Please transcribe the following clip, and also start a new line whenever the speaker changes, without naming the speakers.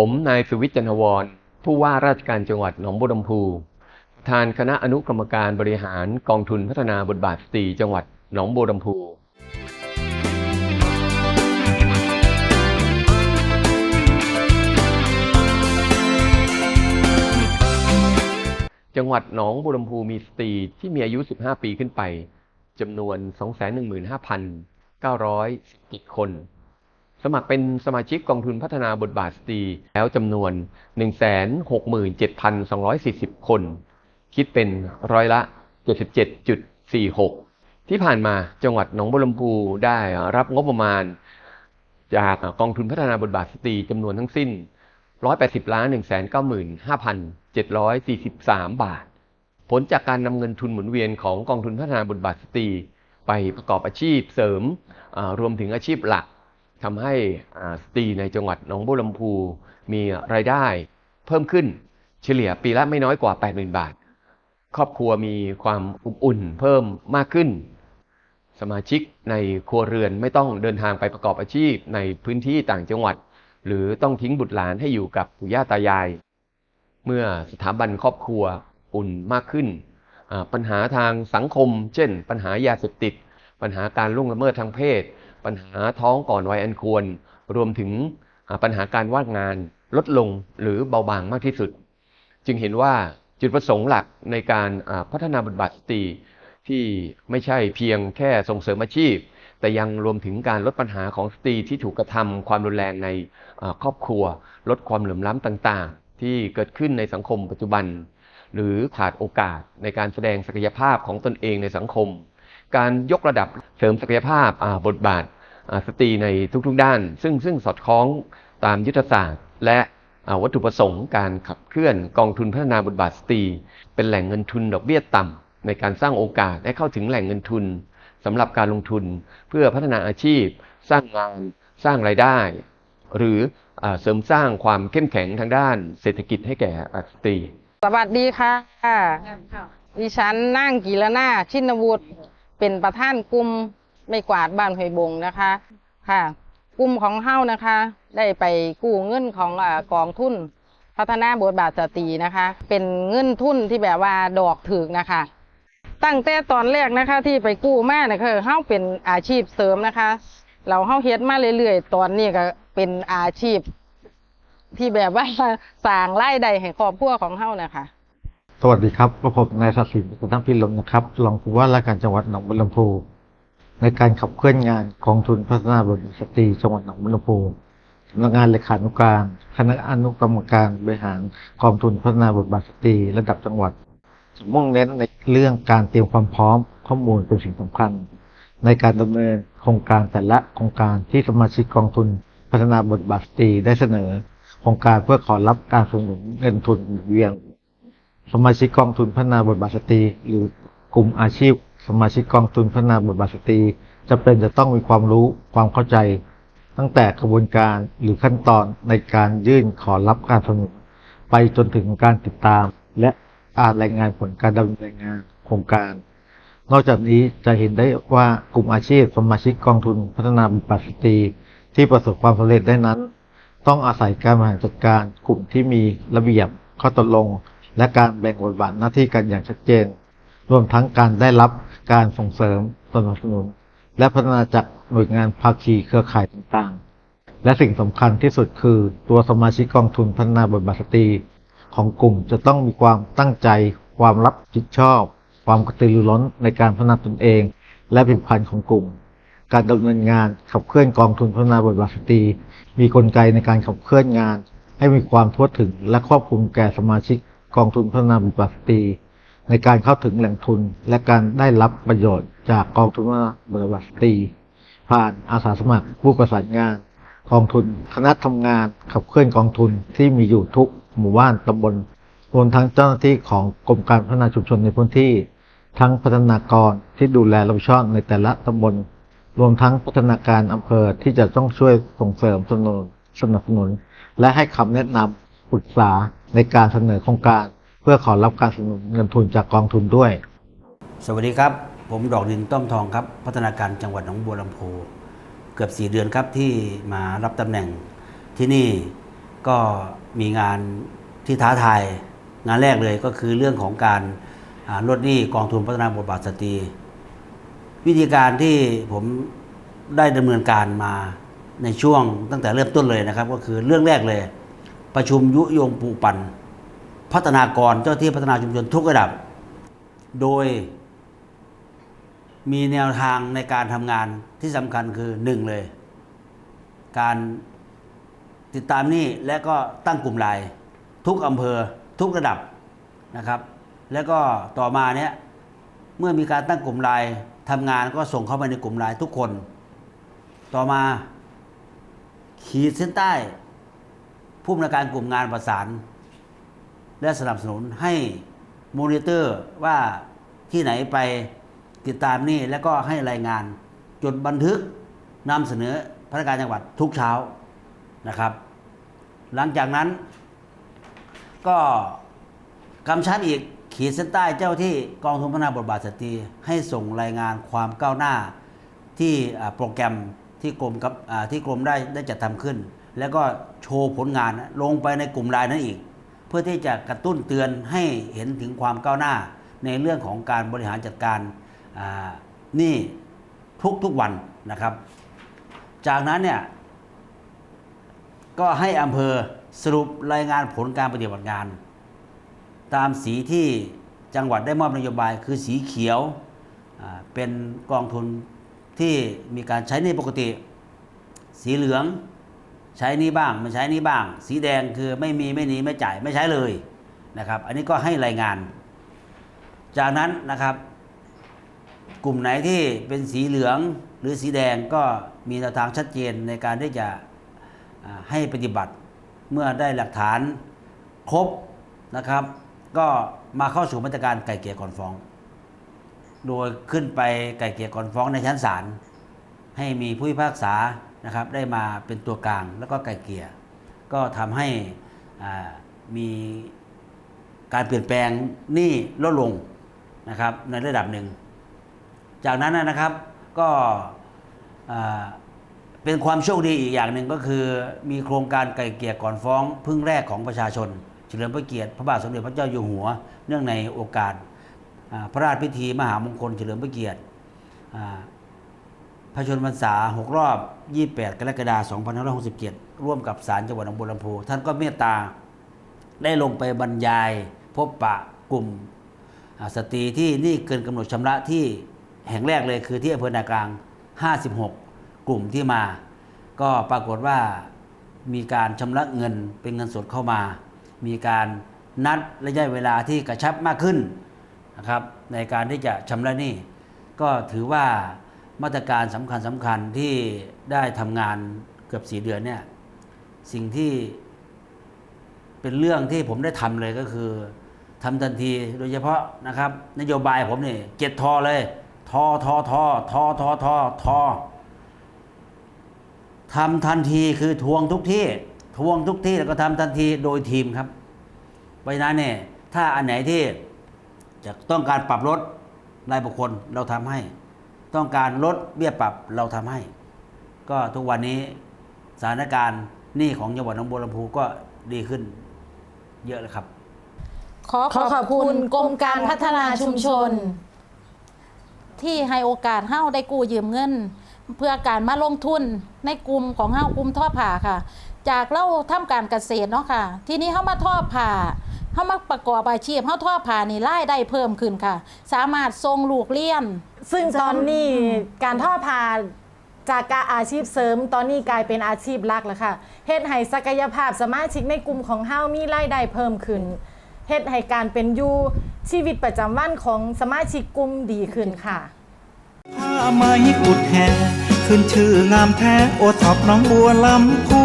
ผมนายสุวิทย์จันทวร ผู้ว่าราชการจังหวัดหนองบัวลำพูประธานคณะอนุกรรมการบริหารกองทุนพัฒนาบทบาทสตรีจังหวัดหนองบัวลำพูจังหวัดหนองบัวลำพูมีสตรีที่มีอายุ 15 ปีขึ้นไปจำนวน 215,917 คน สมัครเป็นสมาชิกกองทุนพัฒนาบทบาทสตรี แล้วจำนวน 167,240 คน คิดเป็นร้อยละ 77.46 ที่ผ่านมาจังหวัดหนองบัวลำพูได้รับงบประมาณ จากกองทุนพัฒนาบทบาทสตรีจำนวนทั้งสิ้น 180ล้าน195,743 บาท ผลจากการนำเงินทุนหมุนเวียนของกองทุนพัฒนาบทบาทสตรี ไปประกอบอาชีพเสริมรวมถึงอาชีพหลัก ทำให้สตรีในจังหวัดหนองบัวลำพูมีรายได้เพิ่มขึ้นเฉลี่ยปีละไม่น้อยกว่า 80,000 บาท ครอบครัวมีความอบอุ่นเพิ่มมากขึ้น สมาชิกในครัวเรือนไม่ต้องเดินทางไปประกอบอาชีพในพื้นที่ต่างจังหวัด หรือต้องทิ้งบุตรหลานให้อยู่กับปู่ย่าตายาย เมื่อสถาบันครอบครัวอุ่นมากขึ้น ปัญหาทางสังคม เช่น ปัญหายาเสพติด ปัญหาการล่วงละเมิดทางเพศ ปัญหาท้องก่อนวัยอันควร รวมถึงปัญหาการว่างงานลดลงหรือเบาบางมากที่สุด จึงเห็นว่าจุดประสงค์หลักในการพัฒนาบทบาทสตรีที่ไม่ใช่เพียงแค่ส่งเสริมอาชีพ แต่ยังรวมถึงการลดปัญหาของสตรีที่ถูกกระทำความรุนแรงในครอบครัว ลดความเหลื่อมล้ำต่างๆ ที่เกิดขึ้นในสังคมปัจจุบัน หรือขาดโอกาสในการแสดงศักยภาพของตนเองในสังคม การยกระดับเสริมศักยภาพบทบาท สตรีในทุกๆด้าน ซึ่งซึ่งสอดคล้องตามยุทธศาสตร์ และอ่าวัตถุประสงค์การขับเคลื่อนกองทุนพัฒนาบทบาทสตรี เป็นแหล่งเงินทุนดอกเบี้ยต่ำในการสร้างโอกาสให้เข้าถึงแหล่งเงินทุนสำหรับการลงทุนเพื่อพัฒนาอาชีพ สร้างงานสร้างรายได้ หรืออาเสริมสร้างความเข้มแข็งทางด้านเศรษฐกิจให้แก่สตรี
สวัสดีค่ะ ดิฉันนั่งกีรนาชินวุฒิเป็นประธานกลุ่ม ไม่กวาดบ้านหอยบงนะคะ ค่ะ กลุ่มของเฮ้านะคะ ได้ไปกู้เงินของอกองทุน พัฒนาบทบาทสตรีนะคะ เป็นเงินทุนที่แบบว่าดอกถึกนะคะ ตั้งแต่ตอนแรกนะคะที่ไปกู้มาเนี่ยคือเฮ้าเป็นอาชีพเสริมนะคะ เราเฮ้าเฮ็ดมาเรื่อยๆ ตอนนี้ก็เป็นอาชีพ ที่แบบว่าสร้างรายได้ให้ครอบครัวของเฮ้านะคะ
สวัสดีครับกับผมนายศักดิ์สิทธิ์สุนทรพิลมนะครับ รองผู้ว่าราชการจังหวัดหนองบัวลำพู ในการขับเคลื่อนงานกองทุนพัฒนาบทบาทสตรีจังหวัดหนองบัวลำพูสำนักงานเลขานุการคณะอนุกรรมการบริหารกองทุนพัฒนาบทบาทสตรีระดับจังหวัด มุ่งเน้นในเรื่องการเตรียมความพร้อมข้อมูลเป็นสิ่งสำคัญ ในการดำเนินโครงการแต่ละโครงการที่สมาชิกกองทุนพัฒนาบทบาทสตรีได้เสนอ โครงการเพื่อขอรับการสนับสนุนเงินทุนเวียนสมาชิกกองทุนพัฒนาบทบาทสตรีหรือกลุ่มอาชีพ สมาชิกกองทุนพัฒนาบทบาทสตรีจะเป็นจะต้องมีความรู้ความเข้าใจ ตั้งแต่กระบวนการหรือขั้นตอนในการยื่นขอรับการสนับสนุนไปจนถึงการติดตาม และอ่านรายงานผลการดำเนินงานโครงการ นอกจากนี้จะเห็นได้ว่ากลุ่มอาชีพสมาชิกกองทุนพัฒนาบทบาทสตรีที่ประสบความสำเร็จได้นั้น ต้องอาศัยการบริหารจัดการกลุ่มที่มีระเบียบข้อตกลง และการแบ่งบทบาทหน้าที่กันอย่างชัดเจน รวมทั้งการได้รับ การส่งเสริมสนับสนุน และพัฒนาจากหน่วยงานภาคีเครือข่ายต่างๆ และสิ่งสำคัญที่สุดคือตัวสมาชิกกองทุนพัฒนาบทบาทสตรีของกลุ่มจะต้องมีความตั้งใจ ความรับผิดชอบ ความกระตือรือร้นในการพัฒนาตนเอง และผลิตภัณฑ์ของกลุ่ม การดำเนินงานขับเคลื่อนกองทุนพัฒนาบทบาทสตรีมีกลไกในการขับเคลื่อนงาน ให้มีความทั่วถึงและครอบคลุมแก่สมาชิกกองทุนพัฒนาบทบาทสตรี ในการเข้าถึงแหล่งทุน และการได้รับประโยชน์จากกองทุนพัฒนาบทบาทสตรีผ่านอาสาสมัครผู้ประสานงานกองทุน คณะทำงานขับเคลื่อนกองทุนที่มีอยู่ทุกหมู่บ้านตำบลรวมทั้งเจ้าหน้าที่ของกรมการพัฒนาชุมชนในพื้นที่ ทั้งพัฒนากรที่ดูแลรับผิดชอบในแต่ละตำบล รวมทั้งพัฒนาการอำเภอที่จะต้องช่วยส่งเสริมสนับสนุน และให้คำแนะนำปรึกษาในการเสนอโครงการ พื่อขอรับการสนับสนุนเงินทุนจากกองทุนด้วย
สวัสดีครับ ผมดอกดินต้อมทองครับ พัฒนาการจังหวัดหนองบัวลำพูเกือบ 4 เดือนครับที่มารับตำแหน่งที่นี่ก็มีงานที่ท้าทาย งานแรกเลยก็คือเรื่องของการลดหนี้กองทุนพัฒนาบทบาทสตรี วิธีการที่ผมได้ดำเนินการมาในช่วงตั้งแต่เริ่มต้นเลยนะครับ ก็คือเรื่องแรกเลย ประชุมยุยงปูปัน พัฒนากรเจ้าที่พัฒนาชุมชนทุกระดับ โดยมีแนวทางในการทำงานที่สำคัญคือหนึ่งเลย การติดตามนี้และก็ตั้งกลุ่มไลน์ทุกอำเภอทุกระดับนะครับ แล้วก็ต่อมาเนี้ยเมื่อมีการตั้งกลุ่มไลน์ทำงานก็ส่งเข้าไปในกลุ่มไลน์ทุกคน ต่อมาขีดเส้นใต้ ผู้อำนวยการกลุ่มงานประสาน และสนับสนุนให้มอนิเตอร์ว่าที่ไหนไปติดตามนี่แล้วก็ให้รายงานจดบันทึกนำเสนอพนักงานจังหวัดทุกเช้านะครับ หลังจากนั้นก็กำชับอีกขีดเส้นใต้เจ้าที่กองทุนพัฒนาบทบาทสตรีให้ส่งรายงานความก้าวหน้าที่โปรแกรมที่กรมกับที่กรมได้ได้จัดทำขึ้น แล้วก็โชว์ผลงานลงไปในกลุ่มไลน์นั้นอีก เพื่อที่จะกระตุ้นเตือนให้เห็นถึงความก้าวหน้า ในเรื่องของการบริหารจัดการนี่ทุกทุกๆวันนะครับ จากนั้นเนี่ยก็ให้อำเภอสรุปรายงานผลการปฏิบัติงาน ตามสีที่จังหวัดได้มอบนโยบายคือสีเขียวเป็นกองทุนที่มีการใช้ในปกติ สีเหลือง ใช้นี้บ้างไม่ใช้นี้บ้าง สีแดงคือไม่มีไม่หนีไม่จ่ายไม่ใช้เลยนะครับ อันนี้ก็ให้รายงาน จากนั้นนะครับ กลุ่มไหนที่เป็นสีเหลืองหรือสีแดงก็มีแนวทางชัดเจนในการที่จะให้ปฏิบัติเมื่อได้หลักฐานครบนะครับ ก็มาเข้าสู่มาตรการไก่เกลี่ยก่อนฟ้อง โดยขึ้นไปไก่เกลี่ยก่อนฟ้องในชั้นศาลให้มีผู้พิพากษา นะครับได้มาเป็นตัวกลางแล้วก็ไก่เกลี่ยก็ทำให้มีการเปลี่ยนแปลงหนี้ลดลงนะครับในระดับหนึ่ง จากนั้นนะครับก็เป็นความโชคดีอีกอย่างหนึ่งก็คือ มีโครงการไกลเกลี่ยก่อนฟ้องพึ่งแรกของประชาชน เฉลิมพระเกียรติพระบาทสมเด็จพระเจ้าอยู่หัว เนื่องในโอกาสพระราชพิธีมหามงคลเฉลิมพระเกียรติพระชนมพรรษา6รอบ 28 กรกฎาคม2567 ร่วมกับศาลจังหวัดหนองบัวลำพูท่านก็เมตตาได้ลงไปบรรยาย พบปะกลุ่มสตรีที่นี่เกินกำหนดชำระที่แห่งแรกเลยคือที่อำเภอนากลาง 56 กลุ่มที่มา ก็ปรากฏว่ามีการชำระเงินเป็นเงินสดเข้ามา มีการนัดระยะเวลาที่กระชับมากขึ้นนะครับในการที่จะชำระหนี้ก็ถือว่า มาตรการสำคัญสำคัญที่ได้ทำงานเกือบสีเดือนเนี่ยสิ่งที่เป็นเรื่องที่ผมได้ทำเลยก็คือทำทันทีโดยเฉพาะนะครับ นโยบายผมนี่เจ็ดทอเลยทอทอทอทอทอทอทอทำทันทีคือทวงทุกที่ ทวงทุกที่แล้วก็ทำทันทีโดยทีมครับเพราะฉะนั้นเนี่ยถ้าอันไหนที่จะต้องการปรับลดรายบุคคลเราทำให้ ต้องการลดเบี้ยปรับเราทำให้ ก็ทุกวันนี้สถานการณ์หนี้ของจังหวัดหนองบัวลำพูก็ดีขึ้นเยอะเลยครับ
ขอขอบคุณกรมการพัฒนาชุมชน ที่ให้โอกาสเฮ้าได้กู้ยืมเงิน เพื่อการมาลงทุนในกลุ่มของเฮ้ากลุ่มท่อผ่าค่ะ จากเราทำการเกษตรเนาะค่ะ ทีนี้เฮ้ามาท่อผ่า เฮ้ามาประกอบอาชีพเฮ้าทอดผ่านี่รายได้เพิ่มขึ้นค่ะ สามารถส่งลูกเลี้ยน
ซึ่งตอนนี้การทอดผ้าจากการอาชีพเสริมตอนนี้กลายเป็นอาชีพหลักแล้วค่ะเฮ็ดให้ศักยภาพสมาชิกในกลุ่มของเฮามีรายได้เพิ่มขึ้นเฮ็ดให้การเป็นอยู่ชีวิตประจำวันของสมาชิกกลุ่มดีขึ้นค่ะ
ผ้าไหมกุดแห่ขึ้นชื่องามแท้โอท็อปน้องบัวลำพู